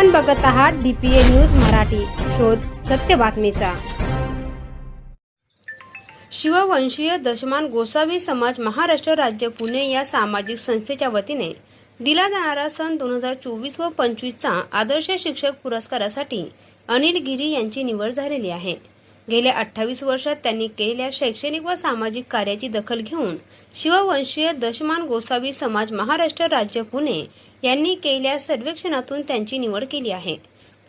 आपण बघत आहात डीपीए न्यूज मराठी. शोध सत्य बातमीचा. शिववंशीय दशमान गोसावी समाज महाराष्ट्र राज्य पुणे या सामाजिक संस्थेच्या वतीने दिला जाणारा सन दोन हजार चोवीस व पंचवीसचा आदर्श शिक्षक पुरस्कारासाठी अनिल गिरी यांची निवड झालेली आहे. गेल्या अठ्ठावीस वर्षात त्यांनी केलेल्या शैक्षणिक व सामाजिक कार्याची दखल घेऊन शिववंशीय दशमान गोसावी समाज महाराष्ट्र राज्य पुणे यांनी केलेल्या सर्वेक्षणातून त्यांची निवड केली आहे.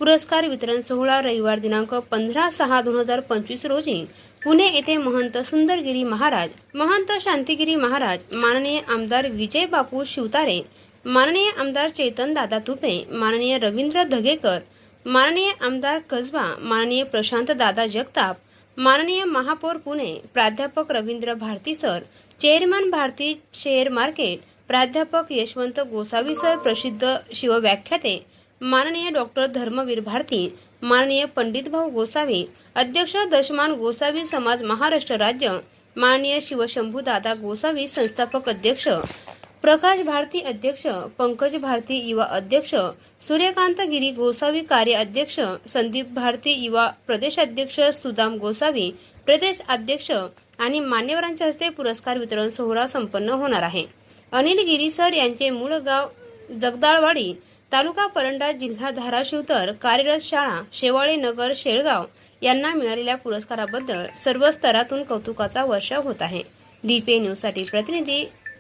पुरस्कार वितरण सोहळा रविवार दिनांक पंधरा सहा दोन हजार पंचवीस रोजी पुणे येथे महंत सुंदरगिरी महाराज महंत शांतिगिरी महाराज माननीय आमदार विजय बापू शिवतारे माननीय आमदार चेतन दादा तुपे माननीय रवींद्र धगेकर माननीय आमदार कसबा माननीय प्रशांत दादा जगताप माननीय महापौर पुणे प्राध्यापक Ravindra Bharati sir chairman Bharati share market प्राध्यापक यशवंत गोसावी सर प्रसिद्ध शिवव्याख्याते माननीय डॉक्टर धर्मवीर भारती माननीय पंडित भाऊ गोसावी अध्यक्ष दशमान गोसावी समाज महाराष्ट्र राज्य माननीय शिवशंभू दादा गोसावी संस्थापक अध्यक्ष प्रकाश भारती अध्यक्ष पंकज भारती युवा अध्यक्ष सूर्यकांत गिरी गोसावी कार्य अध्यक्ष संदीप भारती युवा प्रदेशाध्यक्ष सुदाम गोसावी प्रदेश अध्यक्ष आणि मान्यवरांच्या हस्ते पुरस्कार वितरण सोहळा संपन्न होणार आहे. अनिल गिरी सर यांचे मूळ गाव जगदाळवाडी तालुका परंडा जिल्हा धाराशिव तर कार्यरत शाळा शेवाळे नगर शेळगाव यांना मिळालेल्या पुरस्काराबद्दल सर्व स्तरातून कौतुकाचा वर्षाव होत आहे. दीपे न्यूजसाठी प्रतिनिधी